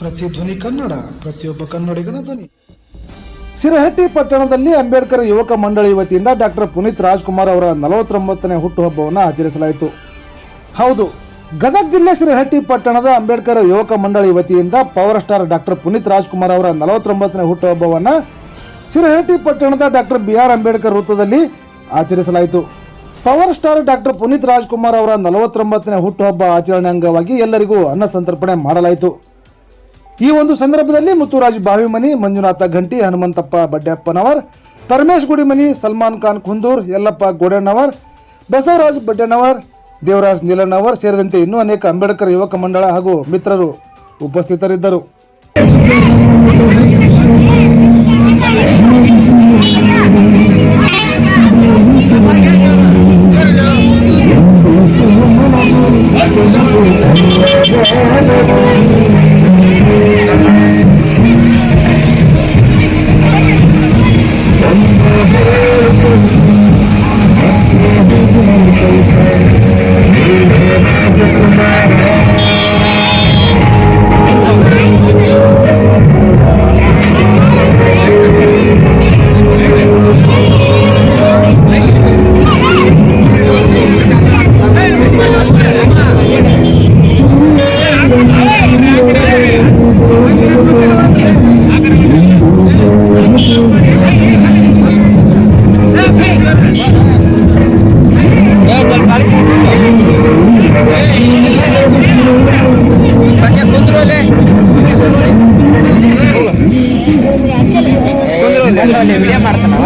ಧ್ವನಿ ಕನ್ನಡ, ಪ್ರತಿಯೊಬ್ಬ ಕನ್ನಡಿಗನ ಧ್ವನಿ. ಸಿರಹಟ್ಟಿ ಪಟ್ಟಣದಲ್ಲಿ ಅಂಬೇಡ್ಕರ್ ಯುವಕ ಮಂಡಳಿ ವತಿಯಿಂದ ಡಾಕ್ಟರ್ ಪುನೀತ್ ರಾಜ್ಕುಮಾರ್ ಅವರ ನಲವತ್ತೊಂಬತ್ತನೇ ಹುಟ್ಟುಹಬ್ಬವನ್ನು ಆಚರಿಸಲಾಯಿತು. ಹೌದು, ಗದಗ ಜಿಲ್ಲೆ ಸಿರಹಟ್ಟಿ ಪಟ್ಟಣದ ಅಂಬೇಡ್ಕರ್ ಯುವಕ ಮಂಡಳಿ ವತಿಯಿಂದ power star doctor Puneeth Rajkumar ಅವರ ನಲವತ್ತೊಂಬತ್ತನೇ ಹುಟ್ಟುಹಬ್ಬವನ್ನು ಸಿರಹಟ್ಟಿ ಪಟ್ಟಣದ ಡಾಕ್ಟರ್ ಬಿ ಆರ್ ಅಂಬೇಡ್ಕರ್ ವೃತ್ತದಲ್ಲಿ ಆಚರಿಸಲಾಯಿತು. Power star doctor Puneeth Rajkumar ಅವರ ನಲವತ್ತೊಂಬತ್ತನೇ ಹುಟ್ಟುಹಬ್ಬ ಆಚರಣೆ ಅಂಗವಾಗಿ ಎಲ್ಲರಿಗೂ ಅನ್ನ ಸಂತರ್ಪಣೆ ಮಾಡಲಾಯಿತು. ಈ ಒಂದು ಸಂದರ್ಭದಲ್ಲಿ ಮುತ್ತುರಾಜ್ ಬಾವಿಮನಿ, ಮಂಜುನಾಥ ಘಂಟಿ, ಹನುಮಂತಪ್ಪ ಬಡ್ಡಪ್ಪನವರ್, ಪರಮೇಶ್ ಗುಡಿಮನಿ, ಸಲ್ಮಾನ್ ಖಾನ್ ಕುಂದೂರ್ ಯಲ್ಲಪ್ಪ ಗೋಡೆಣ್ಣವರ್, ಬಸವರಾಜ್ ಬಡ್ಡಣ್ಣವರ್, ದೇವರಾಜ್ ನೀಲಣ್ಣವರ್ ಸೇರಿದಂತೆ ಇನ್ನೂ ಅನೇಕ ಅಂಬೇಡ್ಕರ್ ಯುವಕ ಮಂಡಳ ಹಾಗೂ ಮಿತ್ರರು ಉಪಸ್ಥಿತರಿದ್ದರು. me. ವಿಡಿಯೋ ಮಾಡ್ತಾನವ